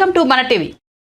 Welcome to మన TV.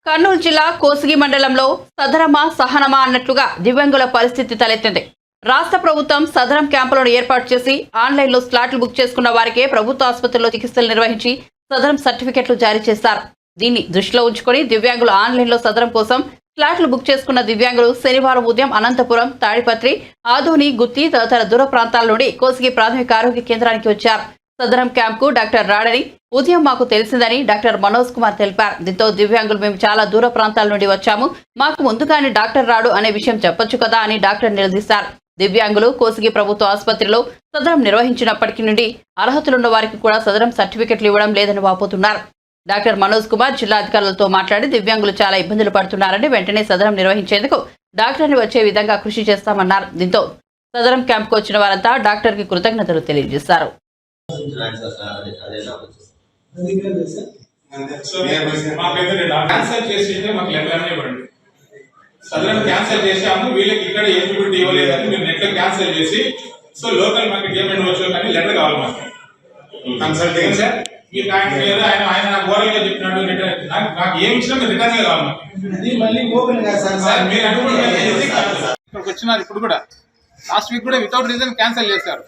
Kurnool జిల్లా కోసిగి మండలంలో సదరమా సహనమా అన్నట్లుగా దివ్యాంగుల పరిస్థితి తలెత్తింది. రాష్ట్ర ప్రభుత్వం సదరం క్యాంపులను ఏర్పాటు చేసి ఆన్లైన్లో స్లాట్లు బుక్ చేసుకున్న వారికే ప్రభుత్వ ఆసుపత్రిలో చికిత్సలు నిర్వహించి సదరం సర్టిఫికెట్లు జారీ చేశారు. దీన్ని దృష్టిలో ఉంచుకొని దివ్యాంగులు ఆన్లైన్లో సదరం కోసం స్లాట్లు బుక్ చేసుకున్న దివ్యాంగులు శనివారం ఉదయం అనంతపురం తాడిపత్రి ఆదోని గుత్తి తదితర దూర ప్రాంతాల నుండి కోసిగి ప్రాథమిక ఆరోగ్య కేంద్రానికి వచ్చారు. సదరం క్యాంప్కు డాక్టర్ రాడని ఉదయం మాకు తెలిసిందని డాక్టర్ మనోజ్ కుమార్ తెలిపారు. దీంతో దివ్యాంగులు మేము చాలా దూర ప్రాంతాల నుండి వచ్చాము. మాకు ముందుగానే డాక్టర్ రాడు అనే విషయం చెప్పొచ్చు కదా అని డాక్టర్ నిలదీశారు దివ్యాంగులు కోసిగి ప్రభుత్వ ఆసుపత్రిలో సదరం నిర్వహించినప్పటికీ నుండి అర్హతలున్న వారికి కూడా సదరం సర్టిఫికెట్లు ఇవ్వడం లేదని వాపోతున్నారు. డాక్టర్ మనోజ్ కుమార్ జిల్లా అధికారులతో మాట్లాడి దివ్యాంగులు చాలా ఇబ్బందులు పడుతున్నారని వెంటనే సదరం నిర్వహించేందుకు డాక్టర్ని వచ్చే విధంగా కృషి చేస్తామన్నారు. దీంతో సదరం క్యాంప్కు వచ్చిన వారంతా డాక్టర్కి కృతజ్ఞతలు తెలియజేశారు. క్యాన్సల్ చేసి ఉంటే మాకు లెటర్ ఇవ్వండి సదరన్ క్యాన్సల్ చేశాము వీళ్ళకి ఇక్కడ ఎలిజిబిలిటీ ఇవ్వలేదని మేము నెట్లో క్యాన్సల్ చేసి సో లోకల్ మాకు డిఎంఎన్ వచ్చు కానీ లెటర్ కావాలి మాకు కన్సల్టింగ్ సార్ మీరు ఆయన లేదు ఆయన ఆయన నాకు ఓరల్గా చెప్పినాడు రిటర్న్ నాకు నాకు ఏమి ఇచ్చినా మీరు రిటర్న్ కావాలి మాకు మళ్ళీ ఓపెన్ కాదు సార్. సార్ మీరు అనుకుంటున్నారు ఇక్కడికి వచ్చినారు ఇప్పుడు కూడా. లాస్ట్ వీక్ కూడా వితౌట్ రీజన్ క్యాన్సిల్ చేశారు.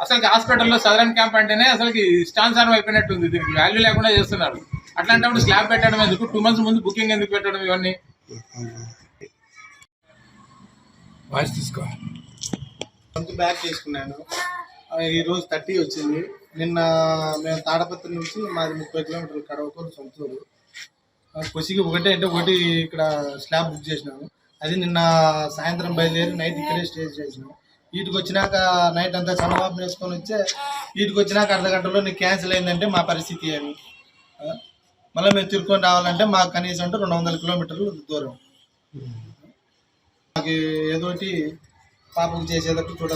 అసలు హాస్పిటల్లో సదరన్ క్యాంప్ అంటేనే అసలుకి ఇష్టానుసారం అయిపోయినట్టుంది. దీనికి వాల్యూ లేకుండా చేస్తున్నారు. అట్లాంటప్పుడు స్లాబ్ పెట్టడం ఎందుకు? టూ మంత్స్ ముందు బుకింగ్ ఎందుకు పెట్టడం ఇవన్నీ? వాయిస్ తీసుకో. మంత్ బ్యాక్ చేసుకున్నాను. ఈ రోజు థర్టీ వచ్చింది. నిన్న మేము తాడపత్రి నుంచి మాది ముప్పై కిలోమీటర్లు కడవకూరు సొంతూరు. ఆ, కొసిగి ఒకటే అంటే ఒకటి ఇక్కడ స్లాబ్ బుక్ చేసినాము. అది నిన్న సాయంత్రం బయలుదేరి నైట్ ఇక్కడే స్టే చేసినాము. వీటికి వచ్చినాక నైట్ అంతా చంద్రబాబు వేసుకొని వచ్చే వీటికి వచ్చినాక అర్ధ గంటలో నీకు క్యాన్సిల్ అయిందంటే మా పరిస్థితి ఏమి? మళ్ళీ మేము తిరుక్కొని రావాలంటే మాకు కనీసం అంటే రెండు వందల కిలోమీటర్లు దూరం. మాకు ఏదోటి పాపకు చేసేటట్టు చూడాలి.